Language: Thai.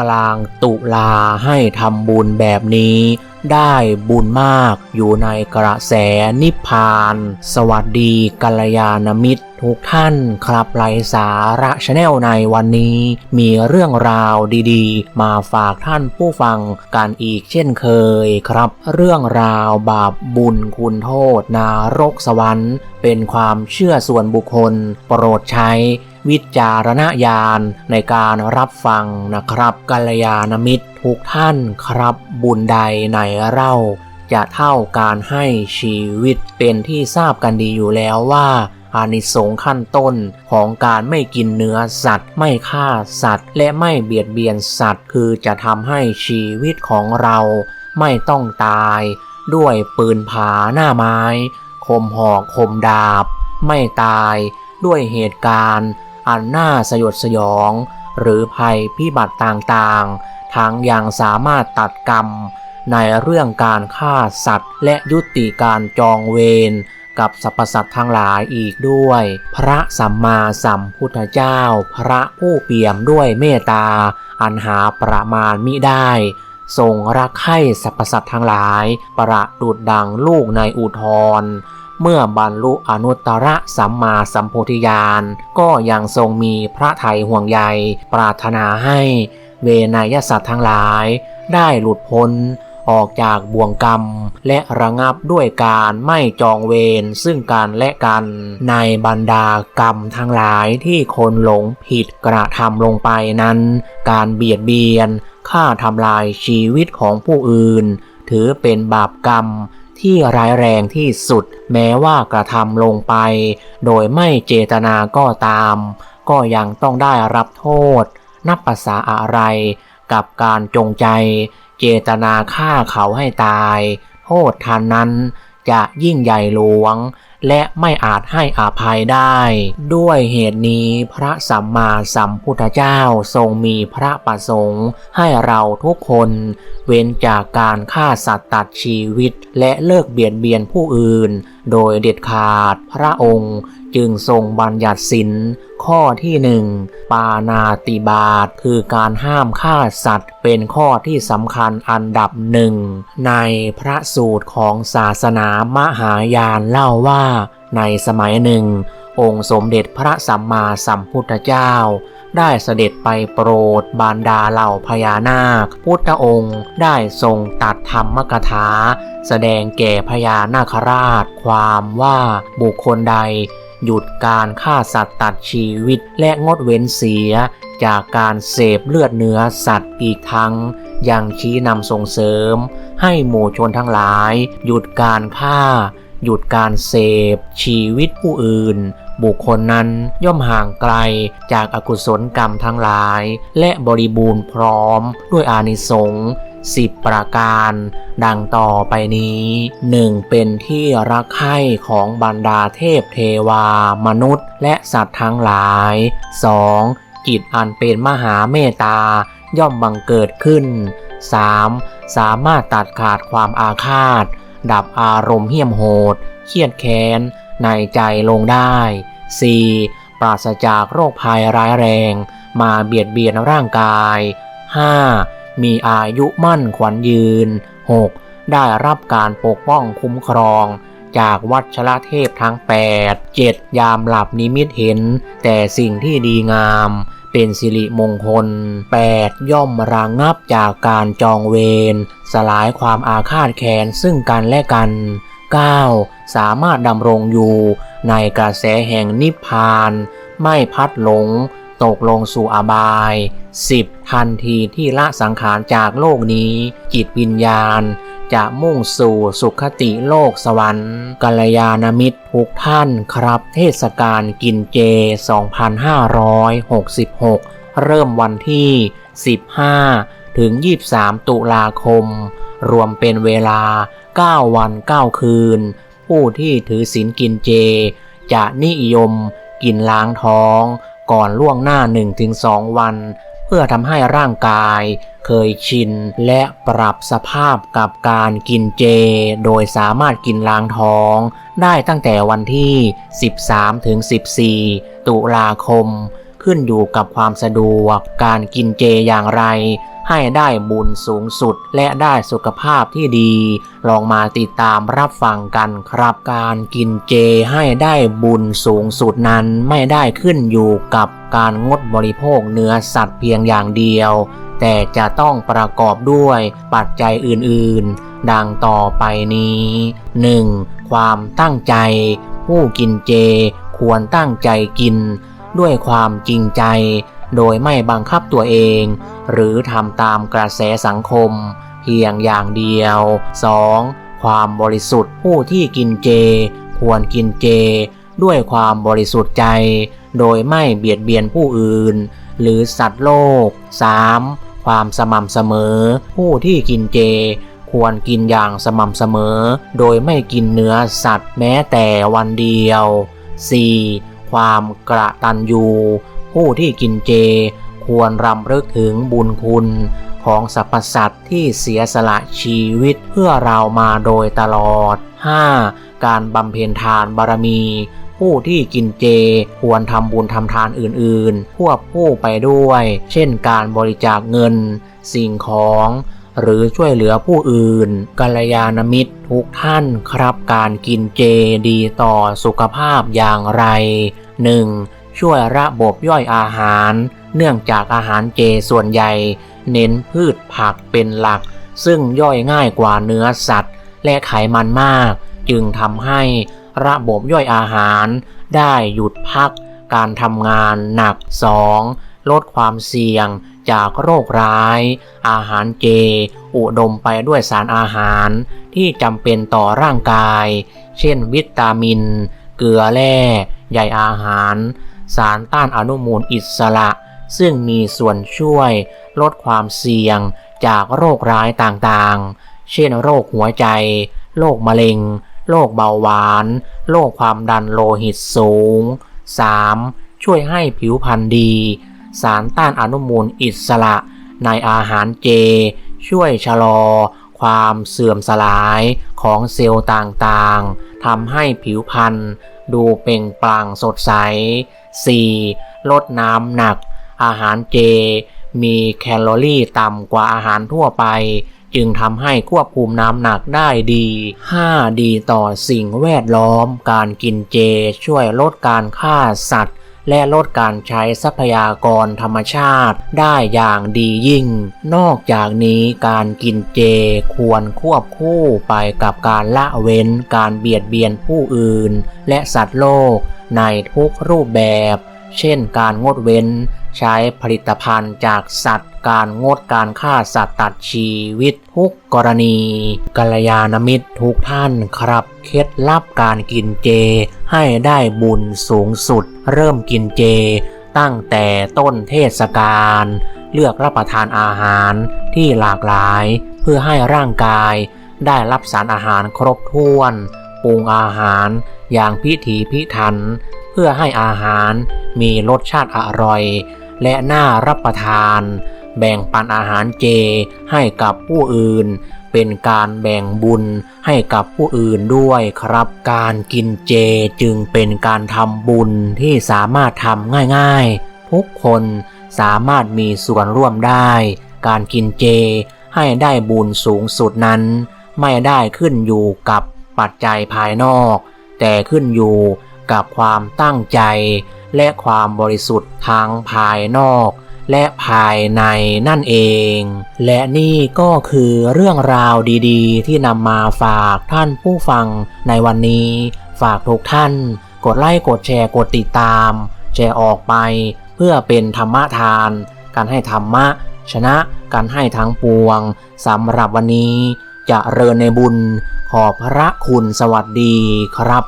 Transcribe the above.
กลางตุลาให้ทำบุญแบบนี้ได้บุญมากอยู่ในกระแสนิพพาน สวัสดีกัลยาณมิตรทุกท่านครับไลสาระชาแนลในวันนี้ มีเรื่องราวดีๆ มาฝากท่านผู้ฟังกันอีกเช่นเคยครับ เรื่องราวบาปบุญคุณโทษนารกสวรรค์ เป็นความเชื่อส่วนบุคคลโปรดใช้ วิจารณญาณในการรับฟังนะครับกัลยาณมิตรทุกท่านครับบุญใดในเล่าจะเท่าการให้ชีวิตเป็นที่ทราบกันดีอยู่แล้วว่าอานิสงส์ขั้นต้นของการไม่กินเนื้อสัตว์ ไม่ฆ่าสัตว์ และไม่เบียดเบียนสัตว์ คือจะทำให้ชีวิตของเราไม่ต้องตาย ด้วยปืนผาหน้าไม้ คมหอกคมดาบ ไม่ตาย ด้วยเหตุการณ์ อันน่าสยดสยอง หรือภัยพิบัติต่างๆ ทั้งยังสามารถตัดกรรม ในเรื่องการฆ่าสัตว์ และยุติการจองเวรกับสรรพสัตว์ทั้งหลายอีกด้วย พระสัมมาสัมพุทธเจ้า พระผู้เปี่ยมด้วยเมตตา อันหาประมาณมิได้ทรงรักใคร่สรรพสัตว์ทั้งหลาย ประดุดดังลูกในอุทธร เมื่อบรรลุอนุตตรสัมมาสัมโพธิญาณก็ยังทรงมีพระไถ่ห่วงใยปรารถนาให้เวนยสัตว์ทั้งหลาย ได้หลุดพ้นออกจากบ่วงกรรม และระงับด้วยการไม่จองเวรซึ่งกันและกันในบรรดากรรมทั้งหลายที่คนหลงผิดกระทำลงไปนั้น การเบียดเบียนฆ่าทำลายชีวิตของผู้อื่น ถือเป็นบาปกรรม ที่ร้ายแรงที่สุดแม้ว่ากระทำลงไป โดยไม่เจตนาก็ตาม ก็ยังต้องได้รับโทษ นับภาษาอะไร กับการจงใจ เจตนาฆ่าเขาให้ตาย โทษทันนั้นจะยิ่งใหญ่หลวง และไม่อาจให้อภัยได้ ด้วยเหตุนี้พระสัมมาสัมพุทธเจ้าทรงมีพระประสงค์ให้เราทุกคน เว้นจากการฆ่าสัตว์ตัดชีวิตและเลิกเบียดเบียนผู้อื่น โดยเด็ดขาดพระองค์จึงทรงบัญญัติสินข้อที่หนึ่งปานาติบาตคือการห้ามฆ่าสัตว์ เป็นข้อที่สำคัญอันดับหนึ่ง ในพระสูตรของศาสนามหายานเล่าว่าในสมัยหนึ่ง องค์สมเด็จพระสัมมาสัมพุทธเจ้า ได้เสด็จไปโปรดบารดาเหล่าพญานาค พุทธองค์ได้ทรงตัดธรรมกถา แสดงแก่พญานาคราช ความว่าบุคคลใด หยุดการฆ่าสัตว์ตัดชีวิตและงดเว้นเสีย จากการเสพเลือดเนื้อสัตว์อีกทั้งยังชี้นำส่งเสริม ให้หมู่ชนทั้งหลาย หยุดการฆ่า หยุดการเสพชีวิตผู้อื่น บุคคลนั้นย่อมห่างไกลจากอากุศลกรรมทั้งหลาย และบริบูรณ์พร้อมด้วยอานิสงส์สิบประการ ดังต่อไปนี้หนึ่งเป็นที่รักใคร่ของบรรดาเทพเทวา มนุษย์ และสัตว์ทั้งหลาย 2. จิตอันเป็นมหาเมตตา ย่อมบังเกิดขึ้น 3. สามารถตัดขาดความอาฆาต ดับอารมณ์เหี้ยมโหด เครียดแค้น ในใจลงได้ 4. ปราศจากโรคภัยร้ายแรง มาเบียดเบียนร่างกาย 5. มีอายุมั่นขวัญยืน 6. ได้รับการปกป้องคุ้มครอง จากวัชรเทพทั้ง 8 7. ยามหลับนิมิตเห็น แต่สิ่งที่ดีงาม เป็นสิริมงคล 8. ย่อมระงงับจากการจองเวร สลายความอาฆาตแค้นซึ่งกันและกัน 9. สามารถดำรงอยู่ในกระแสแห่งนิพพาน ไม่พัดหลง ตกลงสู่อบาย 10. ทันทีที่ละสังขารจากโลกนี้ จิตวิญญาณ จะมุ่งสู่สุขติโลกสวรรค์กัลยาณมิตรทุกท่านครับ เทศกาลกินเจ 2566 เริ่มวันที่ 15 ถึง 23 ตุลาคม รวมเป็นเวลา 9 วัน 9 คืน ผู้ที่ถือศีลกินเจ จะนิยมกินล้างท้อง ก่อนล่วงหน้า 1-2 วัน เพื่อทำให้ร่างกายเคยชินและปรับสภาพกับการกินเจ โดยสามารถกินล้างท้อง ได้ตั้งแต่วันที่ 13-14 ตุลาคม ขึ้นอยู่กับความสะดวกการกินเจอย่างไร ให้ได้บุญสูงสุดและได้สุขภาพที่ดี ลองมาติดตามรับฟังกันครับ การกินเจให้ได้บุญสูงสุดนั้นไม่ได้ขึ้นอยู่กับการงดบริโภคเนื้อสัตว์เพียงอย่างเดียว แต่จะต้องประกอบด้วยปัจจัยอื่นๆ ดังต่อไปนี้ 1. ความตั้งใจ ผู้กินเจควรตั้งใจกิน ด้วยความจริงใจ โดยไม่บังคับตัวเอง หรือทำตามกระแสสังคม เพียงอย่างเดียว 2. ความบริสุทธิ์ผู้ที่กินเจ ควรกินเจ ด้วยความบริสุทธิ์ใจ โดยไม่เบียดเบียนผู้อื่น หรือสัตว์โลก 3. ความสม่ำเสมอ ผู้ที่กินเจควรกินอย่างสม่ำเสมอ โดยไม่กินเนื้อสัตว์แม้แต่วันเดียว 4. ความกระตันยู ผู้ที่กินเจ ควรรำลึกถึงบุญคุณของสรรพสัตว์ที่เสียสละชีวิตเพื่อเรามาโดยตลอด 5. การบำเพ็ญทานบารมี ผู้ที่กินเจควรทำบุญทำทานอื่นๆ ควบคู่ไปด้วย เช่นการบริจาคเงิน สิ่งของ หรือช่วยเหลือผู้อื่นกัลยาณมิตรทุกท่านครับการกินเจดีต่อสุขภาพอย่างไร 1. ช่วยระบบย่อยอาหาร เนื่องจากอาหารเจส่วนใหญ่ เน้นพืชผักเป็นหลัก ซึ่งย่อยง่ายกว่าเนื้อสัตว์ และไขมันมาก จึงทำให้ระบบย่อยอาหาร ได้หยุดพักการทำงานหนัก 2. ลดความเสี่ยงจากโรคร้าย อาหารเจ อุดมไปด้วยสารอาหารที่จำเป็นต่อร่างกาย เช่นวิตามิน เกลือแร่ใยอาหาร สารต้านอนุมูลอิสระ ซึ่งมีส่วนช่วยลดความเสี่ยงจากโรคร้ายต่างๆ เช่นโรคหัวใจ โรคมะเร็ง โรคเบาหวาน โรคความดันโลหิตสูง 3. ช่วยให้ผิวพรรณดี สารต้านอนุมูลอิสระในอาหารเจ ช่วยชะลอ ความเสื่อมสลายของเซลล์ต่างๆทำให้ผิวพรรณดูเปล่งปลั่งสดใส 4. ลดน้ำหนัก อาหารเจ มีแคลอรี่ต่ำกว่าอาหารทั่วไป จึงทำให้ควบคุมน้ำหนักได้ดี 5. ดีต่อสิ่งแวดล้อม การกินเจช่วยลดการฆ่าสัตว์ และลดการใช้ทรัพยากรธรรมชาติได้อย่างดียิ่ง นอกจากนี้การกินเจควรควบคู่ไปกับการละเว้นการเบียดเบียนผู้อื่น และสัตว์โลกในทุกรูปแบบ เช่นการงดเว้น ใช้ผลิตภัณฑ์จากสัตว์ การงดการฆ่าสัตว์ตัดชีวิตทุกกรณีกัลยาณมิตรทุกท่านครับ เคล็ดลับการกินเจ ให้ได้บุญสูงสุด เริ่มกินเจ ตั้งแต่ต้นเทศกาลเลือกรับประทานอาหารที่หลากหลาย เพื่อให้ร่างกายได้รับสารอาหารครบถ้วนปรุงอาหารอย่างพิถีพิถัน เพื่อให้อาหารมีรสชาติอร่อย และน่ารับประทาน แบ่งปันอาหารเจให้กับผู้อื่น เป็นการแบ่งบุญให้กับผู้อื่นด้วยครับ การกินเจจึงเป็นการทำบุญที่สามารถทำง่ายๆ ทุกคนสามารถมีส่วนร่วมได้ การกินเจให้ได้บุญสูงสุดนั้น ไม่ได้ขึ้นอยู่กับปัจจัยภายนอก แต่ขึ้นอยู่กับความตั้งใจ และความบริสุทธิ์ทั้งภายนอก และภายในนั่นเอง และนี่ก็คือเรื่องราวดีๆ ที่นำมาฝากท่านผู้ฟังในวันนี้ ฝากทุกท่าน กดไลค์กดแชร์กดติดตาม แชร์ออกไปเพื่อเป็นธรรมทาน การให้ธรรมะ ชนะการให้ทั้งปวงสำหรับวันนี้จะเริญในบุญขอบพระคุณสวัสดีครับ